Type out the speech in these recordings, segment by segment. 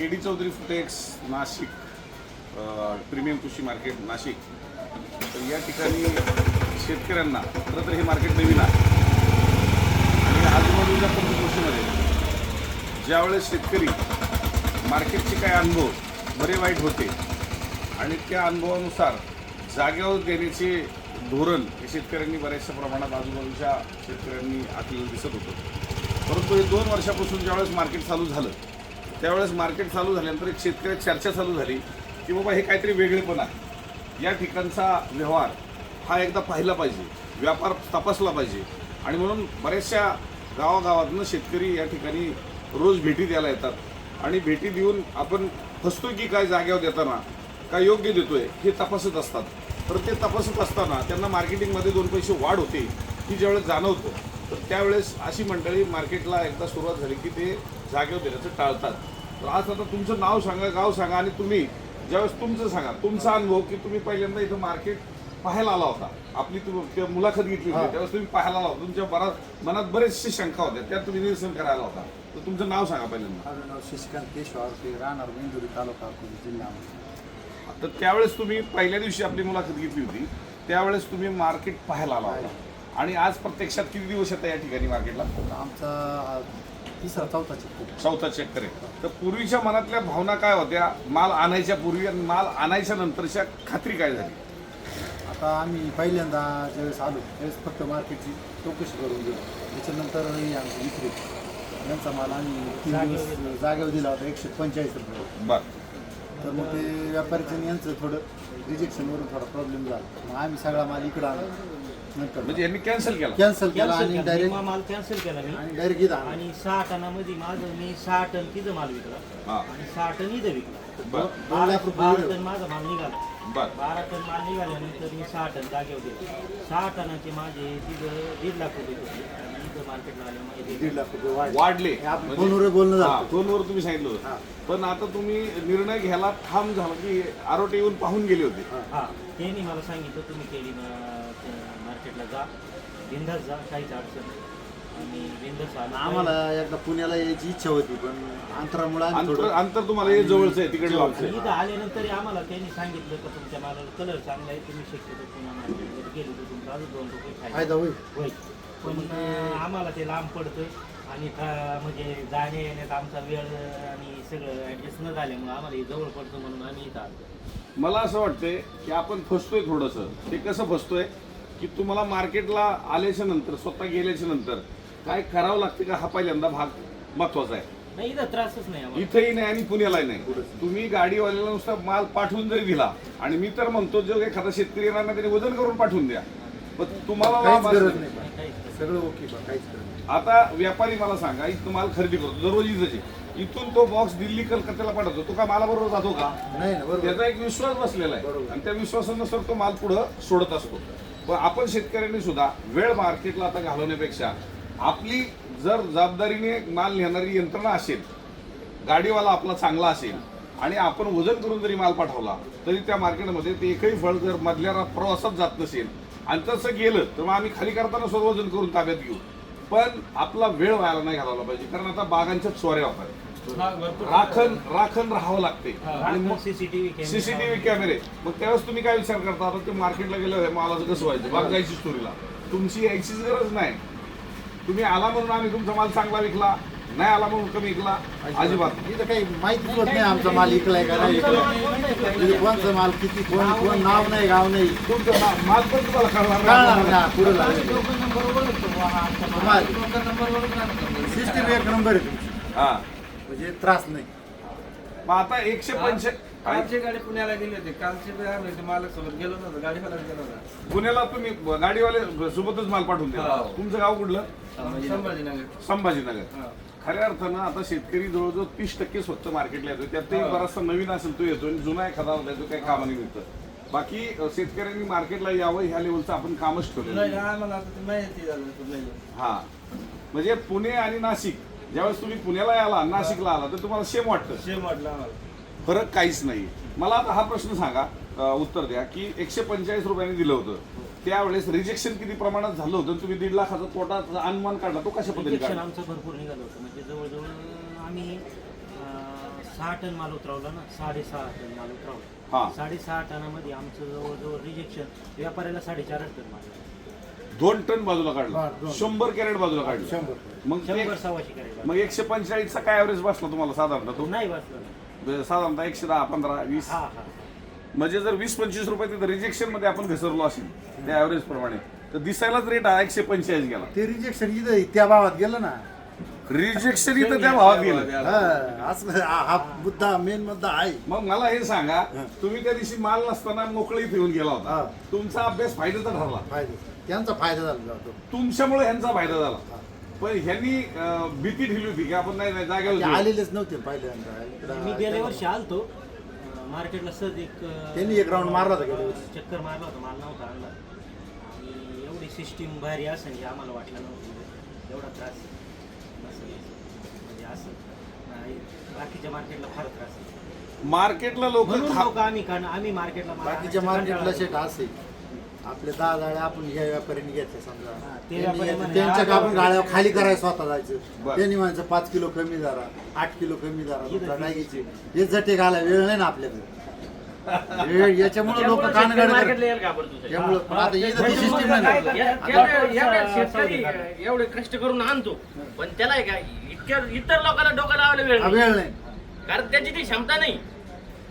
के D Chaudhari फुटेक्स Nashik premium कृषी market Nashik. तर या ठिकाणी शेतकऱ्यांना खरं तर हे मार्केट नवीन आहे. आणि आजूबाजूच्या पंचकृषीमध्ये ज्यावेळेस शेतकरी मार्केटचे काय अनुभव बरे वाईट होते आणि त्या अनुभवानुसार जागेवर देण्याचे धोरण हे शेतकऱ्यांनी बऱ्याचशा प्रमाणात आजूबाजूच्या शेतकऱ्यांनी आखलेलं दिसत होतं. परंतु हे दोन वर्षापासून ज्यावेळेस मार्केट चालू झालं त्यावेळेस मार्केट चालू झाल्यानंतर एक शेतकऱ्यात चर्चा चालू झाली की बाबा हे काहीतरी वेगळेपण आहे. या ठिकाणचा व्यवहार हा एकदा पाहिला पाहिजे. व्यापार तपासला पाहिजे. आणि म्हणून बऱ्याचशा गावागावातनं शेतकरी या ठिकाणी रोज भेटी द्यायला येतात. आणि भेटी देऊन आपण फसतोय की काय जागेवर देताना काय योग्य देतोय हे तपासत असतात. तर ते तपासत असताना त्यांना मार्केटिंगमध्ये दोन पैसे वाढ होते ही ज्यावेळेस जाणवतं तर त्यावेळेस अशी मंडळी मार्केटला एकदा सुरुवात झाली की ते जागेवर देण्याचं टाळतात. तर आज आता तुमचं नाव सांगा गाव सांगा आणि तुम्ही ज्यावेळेस तुमचं सांगा तुमचा अनुभव की तुम्ही पहिल्यांदा इथं मार्केट पाहायला आला होता. आपली तुम्ही मुलाखत घेतली होती. त्यावेळेस तुम्ही पाहायला आला होता. तुमच्या बराच मनात बरेचसे शंका होत्या. त्या तुम्ही निरसन करायला होता. तर तुमचं नाव सांगा पहिल्यांदा. माझं नाव शशिकांत केशव ते राहणार मेंदुरी तालुका अकोला जिल्ह्यामध्ये तर त्यावेळेस तुम्ही पहिल्या दिवशी आपली मुलाखत घेतली होती. त्यावेळेस तुम्ही मार्केट पाहायला आला होता. आणि आज प्रत्यक्षात किती दिवस येतात या ठिकाणी मार्केटला? आमचा तिसरा चौथा चक्कर आहे. तर पूर्वीच्या मनातल्या भावना काय होत्या? माल आणायच्या पूर्वी आणि माल आणायच्या नंतरच्या खात्री काय झाली? आता आम्ही पहिल्यांदा ज्यावेळेस आलो त्यावेळेस फक्त मार्केटची चौकशी करून गेलो त्याच्यानंतर हे आमचे विक्री यांचा माल आम्ही तीन दिवस जागेवर दिला होता एकशे पंचेचाळीस रुपये. बर. तर मग ते व्यापाऱ्याचं यांचं थोडं रिजेक्शनवरून थोडा प्रॉब्लेम झाला. मग आम्ही सगळा माल इकडं आणला. नंतर म्हणजे यांनी कॅन्सल केला. कॅन्सल केला कॅन्सल आणि केला. डायरेक्ट माल कॅन्सल केला मी. आणि डायरेक्ट इथं आणला. आणि सहा टनामध्ये माझं मी सहा टन तिथं माल विकला. हा. आणि सहा टन इथं विकला. बर. दोन लाख बारा रुपये टन माझा माल निघाला. बर. बारा टन माल निघाल्यानंतर मी सहा टन जागेवर दिले. सहा टनाचे माझे तिथं दीड लाख रुपये होते. आणि इथं मार्केटला आले माझे दीड दीड लाख रुपये वाढले. वाढले. हे आपलं म्हणजे- फोनवर बोलणं हा, फोनवर तुम्ही सांगितलं हा. होतं पण आता तुम्ही निर्णय घ्यायला ठाम झाला की आरोटे येऊन पाहून गेले होते. हा. त्यांनी मला सांगितलं तुम्ही केली मार्केटला जा बिंदास जा काहीच अडचण नाही. आणि बिंदास आलो आम्हाला एकदा पुण्याला यायची इच्छा होती पण अंतरामुळे आम्ही अंतर थोडं अंतर तुम्हाला हे जवळचं आहे तिकडे आणि इथं आल्यानंतर आम्हाला त्यांनी सांगितलं का तुमच्या मालाला कलर चांगला आहे तुम्ही शक्यतो पुन्हा मार्केटमध्ये गेले तर तुमचा अजून दोन रुपये फायदा फायदा होईल. होईल. पण आम्हाला ते लांब पडतं आणि का- म्हणजे जाण्या येण्यात आमचा वेळ आणि सगळं ॲडजस्ट न झाल्यामुळे आम्हाला हे जवळ पडतं म्हणून आम्ही इथं आलो. मला असं वाटतंय की आपण फसतोय थोडंसं. ते कसं फसतोय? की तुम्हाला मार्केटला आल्याच्यानंतर स्वतः गेल्याच्यानंतर काय करावं लागते का? हा पहिल्यांदा भाग महत्त्वाचा आहे. नाही इथं त्रासच नाही आम्हाला. इथंही नाही आणि पुण्यालाही नाही. तुम्ही गाडीवाल्याला नुसता माल पाठवून जरी दिला आणि मी तर म्हणतो जो एखादा शेतकरी येणार नाही त्याने वजन करून पाठवून द्या. पण तुम्हाला सगळं ओके बा काहीच आता व्यापारी मला सांगा इथं माल खरेदी करतो दररोज. इथून तो बॉक्स दिल्ली कलकत्त्याला पाठवतो तो का मालाबरोबर जातो का? नाही ना बरोबर. त्याचा एक विश्वास बसलेला आहे. बरोबर. आणि त्या विश्वासानुसार तो माल पुढं सोडत असतो. पण आपण शेतकऱ्यांनी सुद्धा वेळ मार्केटला आता घालवण्यापेक्षा आपली जर जबाबदारीने माल नेणारी यंत्रणा असेल गाडीवाला आपला चांगला असेल आणि आपण वजन करून जरी माल पाठवला तरी त्या मार्केटमध्ये ते एकही फळ जर मधल्या रा- प्रवासात जात नसेल आणि तसं गेलं तर मग आम्ही खाली करताना सुद्धा वजन करून ताब्यात घेऊ. पण आपला वेळ व्हायला नाही घालवला पाहिजे कारण आता बागांच्या चोऱ्या होतात. राखण राखण राहावं लागते. आणि मग सीसीटीव्ही सीसीटीव्ही कॅमेरे मग त्यावेळेस तुम्ही काय विचार करता? आता ते मार्केटला गेलं मालाचं कसं व्हायचं? बाग जायची स्टोरीला तुमची यायचीच गरज नाही. तुम्ही आला म्हणून आम्ही तुमचा माल चांगला विकला. नाही आला म्हणून कमी विकला अजिबात. इथं काही माहितीच होत नाही आमचा माल इकलाय का नाही इकलाय. इथं कोणचा माल किती कोण कोण नाव नाही गाव नाही. तुमचा मा- माल पण तुम्हाला कळणार कळणार नाही. नाही पुढे लागले सिस्टीम एक नंबर आहे तुमची. हा. म्हणजे त्रास नाही. मग आता एकशे पंचे कालची गाडी पुण्याला गेली होती. कालची बी आम्ही ते मालक सोबत गेलो नव्हतो. गाडीवाला गेलो होता. पुण्याला तुम्ही गाडीवाले सोबतच माल पाठवून दिला. हो. तुमचं गाव कुठलं? संभाजीनगर. संभाजीनगर. हा. खऱ्या अर्थानं आता शेतकरी जवळजवळ तीस टक्के स्वच्छ मार्केटला येतो त्यातही बराचसा नवीन असेल तो येतो आणि जुना एखादा होता तो काही कामानिमित्त बाकी शेतकऱ्यांनी मार्केटला यावं ह्या लेवलचं आपण कामच कुठलं हा. म्हणजे पुणे आणि नाशिक ज्यावेळेस तुम्ही पुण्याला आला नाशिकला आला तर तुम्हाला सेम वाटतं. शेम वाटलं फरक काहीच नाही. मला आता हा प्रश्न सांगा उत्तर द्या की एकशे पंचेचाळीस रुपयांनी दिलं होतं. त्यावेळेस रिजेक्शन किती प्रमाणात झालं होतं? तुम्ही दीड लाखाचा तोटा अनुमान काढला तो कशा पद्धतीने रिजेक्शन काढला? आमचं भरपूर निघालं होतं. म्हणजे जवळजवळ आम्ही अं, सहा टन माल उतरवला ना. साडेसहा टन माल हा. उतरवला साडेसहा टनामध्ये आमचं जवळजवळ रिजेक्शन व्यापाऱ्याला साडेचार टन माल दोन टन बाजूला हा, काढलं. शंभर कॅरेट बाजूला काढलं. शंभर. मग ते- शंभर सव्वाशे करायला मग एकशे पंचेचाळीसचा काय ॲव्हरेज बसला तुम्हाला साधारणतः तो? नाही वाचलं ना. म्हणजे साधारणतः एकशे दहा पंधरा वीस? हा हा. म्हणजे जर वीस पंचवीस रुपये तिथं रिजेक्शनमध्ये आपण घसरलो असेल त्या ॲव्हरेज प्रमाणे तर दिसायलाच रेट हा एकशे पंचेचाळीस गेला. ते रिजेक्शन इथं त्या भावात गेलं ना? रिजेक्शन इथं त्या भावात गेलं. हा असं हा हा मुद्दा मेन मुद्दा आहे. मग मला हे सांगा तुम्ही त्या दिवशी माल नसताना मोकळी येऊन गेला हा. होता तुमचा अभ्यास फायद्याचा ठरला. फायदा. त्यांचा फायदा झाला तुमच्यामुळे ह्यांचा फायदा झाला. पण ह्यांनी अं, भीती ठेवली होती की आपण नाही नाही ते जागेवर जाऊ. आलेलेच नव्हते पहिल्यांदा. मी गेल्या वर्षी आलतो. मार्केटला सहज एक त्यांनी एक राऊंड मारला होता चक्कर मारला होता माल नव्हता आणला. आणि एवढी सिस्टीम भारी असेल हे आम्हाला वाटलं नव्हतं. एवढा त्रास नसेल. म्हणजे असं नाही, बाकीच्या मार्केटला फार त्रास आहे. मार्केटला लोक म्हणून लोक आम्ही कारण आम्ही मार्केटला बाकीच्या मार्केटला शेट असे आपले दहा गाड्या आपण या व्यापाऱ्यांनी घेतल्या समजा. ते व्यापारी त्यांच्या हा, आपण गाड्या खाली करायला स्वतः बरं. जायचं त्यांनी म्हणायचं पाच किलो कमी जरा आठ किलो कमी जरा तुमचा डायगीची हे जटे घालाय वेळ नाही ना आपल्याकडे. वेळ याच्यामुळे लोक कान त्यामुळे पण आता इथं ती सिस्टीम नाही. ना. एवढे कष्ट करून आणतो. पण त्याला आहे का इतक्या इतर लोकांना डोकं लावायला वेळ हा, नाही. वेळ नाही. कारण त्याची ती क्षमता नाही.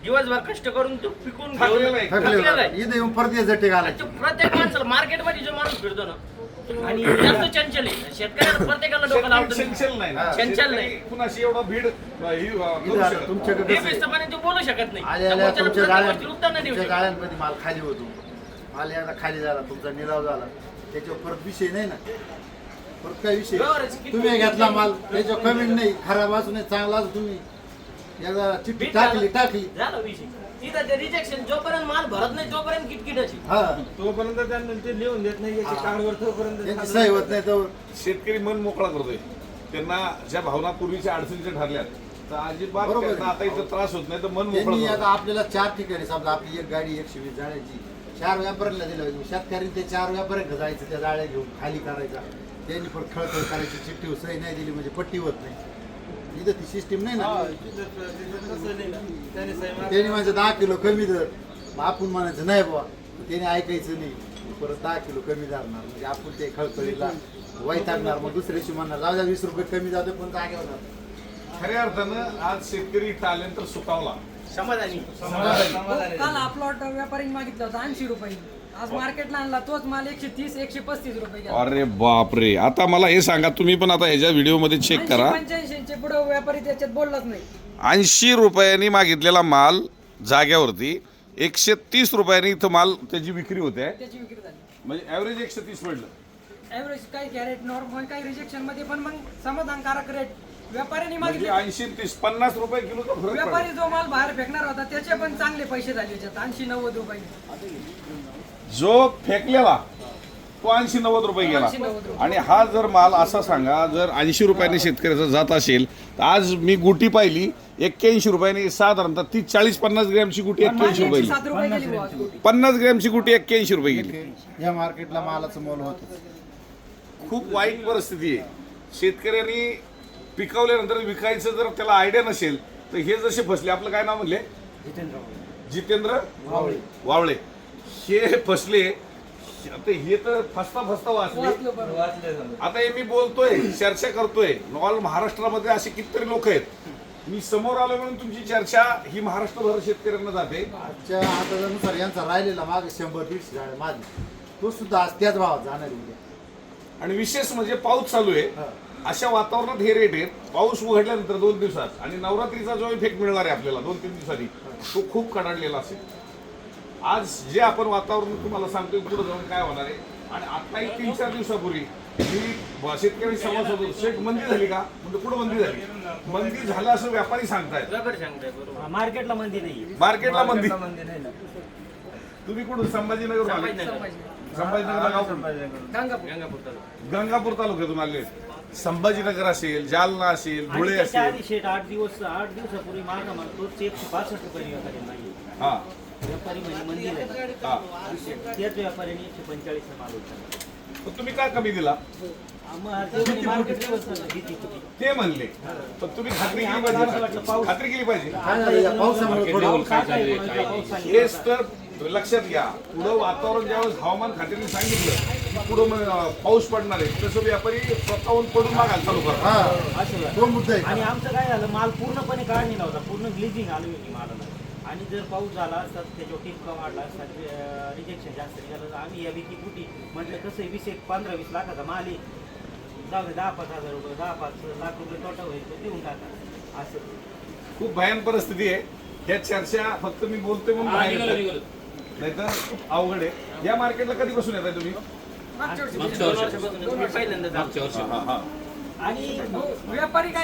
दिवसभर कष्ट करून तो पिकून घेऊन आहे. थकले थकलेला आहे. इथं येऊन परत हे जटे घालायचे तो प्रत्येक माणसाला मार्केटमध्ये जो माणूस फिरतो ना आणि जास्त चंचल आहे शेतकऱ्याला प्रत्येकाला डोकं लावतो नाही. चंचल नाही ना. चंचल नाही. शेतकरी कुणाशी एवढा भीड अं, ही, अं, करू इथं आता शकत. तुमच्याकडे कसं आहे? बेबिस्तपणे तो बोलू शकत नाही आल्या आल्या समोरच्याला तुमच्या प्रत्येक गाळ्यां गोष्टीला उत्तर नाही देऊ तुमच्या शकत गाळ्यांमध्ये माल खाली होतो माल एकदा खाली झाला तुमचा निलाव झाला त्याच्यावर परत विषय नाही ना परत काय विषय तुम्ही घेतला माल त्याच्यावर कमेंट नाही खराब असू नाही चांगला असू तुम्ही एकदा चिठ्ठी टाकली. टाकली. झालं विषय. तिथं ते रिजेक्शन जोपर्यंत माल भरत नाही तोपर्यंत किटकिटाची हा. तोपर्यंत त्यांना ते लिहून देत नाही याची कार्डवर तोपर्यंत त्यांची सही होत नाही तर शेतकरी मन मोकळा करतोय. त्यांना ज्या भावना पूर्वीच्या अडचणीच्या ठरल्यात तर अजिबात बरोबर. आहे. त्यांना आता इथं त्रास होत नाही तर मन मोकळं त्यांनी आता करतोय. आपल्याला चार ठिकाणी समजा आपली एक गाडी एकशे वीस जाळ्याची चार व्यापाऱ्याला दिलं शेतकऱ्यांनी ते चार व्यापाऱ्याकडे जायचं त्या जाळ्या घेऊन खाली करायचा. त्यांनी पण खळखळ करायची चिठ्ठी सही नाही दिली म्हणजे पट्टी होत नाही. इथं ती सिस्टीम नाही ना. त्याने म्हणजे दहा किलो कमी दर मग आपण म्हणायचं नाही बाबा त्याने ऐकायचं नाही. परत दहा किलो कमी धरणार. म्हणजे आपण ते खळखळीला वैतागणार मग दुसऱ्याशी म्हणणार जाऊ द्या वीस रुपये कमी जाऊ दे पण जागेवर जाऊ. खऱ्या अर्थानं आज शेतकरी आल्यानंतर सुकावला समाधानी. समाधानी. काल प्लॉट व्यापाऱ्यांनी मागितला होता ऐंशी रुपये. आज मार्केटला आणला तोच माल एकशे तीस एकशे पस्तीस रुपये गेला. अरे बापरे. आता मला हे सांगा तुम्ही पण आता ह्याच्या व्हिडिओमध्ये चेक करा. पंच्याऐंशी पुढे व्यापारी त्याच्यात बोललाच नाही. ऐंशी रुपयांनी मागितलेला माल जाग्यावरती एकशे तीस रुपयांनी इथं माल त्याची विक्री होते. त्याची विक्री झाली. म्हणजे ॲव्हरेज एकशे तीस पडलं. ऍव्हरेज काही कॅरेट नॉर्मल काही रिजेक्शनमध्ये पण मग समाधानकारक रेट व्यापाऱ्यांनी म्हणजे मागितले. ऐंशी तीस पन्नास रुपये फरक व्यापारी जो माल बाहेर फेकणार होता त्याचे पण चांगले पैसे झाले याच्यात ऐंशी नव्वद रुपये. जो फेकलेला तो ऐंशी नव्वद रुपये गेला. 80-90 रुपये. आणि हा जर माल असा सांगा जर ऐंशी रुपयांनी शेतकऱ्याचा जात असेल तर आज मी गुटी पाहिली एक्क्याऐंशी रुपयांनी साधारणतः ती चाळीस पन्नास ग्रॅमची गुटी एक्क्याऐंशी रुपये गेली. पन्नास ग्रॅमची गुटी एक्क्याऐंशी रुपये गेली. या मार्केटला मालाचं मोल होतं खूप वाईट परिस्थिती आहे. शेतकऱ्यांनी पिकवल्यानंतर विकायचं जर त्याला आयडिया नसेल तर हे जसे फसले आपलं काय नाव म्हणले? जितेंद्र वावळे. हे फसले. आता हे तर फसता फसता वाचले. आता हे मी बोलतोय चर्चा करतोय. ऑल महाराष्ट्रामध्ये असे कितीतरी लोक आहेत. मी समोर आलो म्हणून तुमची चर्चा ही महाराष्ट्रभर शेतकऱ्यांना जाते. आजच्या हातानुसार यांचा राहिलेला मागे शंभर दीडशे झाडे माझी. तो सुद्धा आज त्याच भावात जाणार उद्या आणि विशेष म्हणजे पाऊस चालू आहे. अशा वातावरणात हे रेट आहेत. पाऊस उघडल्यानंतर दोन दिवसात. आणि नवरात्रीचा जो इफेक्ट मिळणार आहे आपल्याला दोन तीन दिवसांनी तो खूप कडाडलेला असेल. आज जे आपण वातावरण तुम्हाला सांगतोय पुढे जाऊन काय होणार आहे? आणि आता एक तीन चार दिवसापूर्वी मी ब- शेतकरी संवाद होतो शेठ मंदी झाली का? म्हणजे पुढे मंदी झाली. मंदी झालं असं व्यापारी सांगतायत. सांगताय बरोबर. मार्केटला मंदी नाही मार्केटला मंदी. तुम्ही कुठून? संभाजीनगर आले संभाजी संभाजीनगरला गाव कुठलं? गंगापूर. गंगापूर तालुका. गंगापूर तालुक्यातून आले. संभाजीनगर असेल जालना असेल धुळे असेल. शेट आठ दिवस आठ दिवसापूर्वी तोच एकशे पासष्ट रुपये हा. व्यापारी म्हणजे मंदी झाली हा. त्याच व्यापाऱ्याने एकशे माल होता तुम्ही काय कमी दिला? मग मार्केट होती. ते म्हणले. पण तुम्ही खात्री केली पाहिजे. पाऊस- खात्री केली पाहिजे. हेच तर लक्षात घ्या. पुढं वातावरण ज्यावेळेस हवामान खात्याने सांगितलं की पुढं मग, पाऊस पडणार आहे तसं व्यापारी स्वतःहून पडून मागायला चालू करतात. हा. असं झालं. तो मुद्दा आहे आणि आमचं काय झालं माल पूर्णपणे काढलेला होता पूर्ण ग्लिजिंग आली होती मालाला. आणि जर पाऊस झाला असता त्याच्यावर टिपका वाढला असता रिजेक्शन जास्त निघालं. आम्ही या विकी कुटी म्हटलं कसं वीस एक पंधरा वीस लाखाचा माल आहे. जाऊ दे दहा पाच हजार रुपये दहा पाच लाख रुपये तोटा होईल तो देऊन टाका. असं. खूप भयान परिस्थिती आहे. ह्या चर्चा फक्त मी बोलतोय म्हणून बाहेर येतात. नाहीतर अवघड आहे. या मार्केटला कधीपासून येत आहे तुम्ही? मागच्या वर्षी दोन वर्षापासून. मी पहिल्यांदा जातो. हा, हा. आणि व्यापारी काय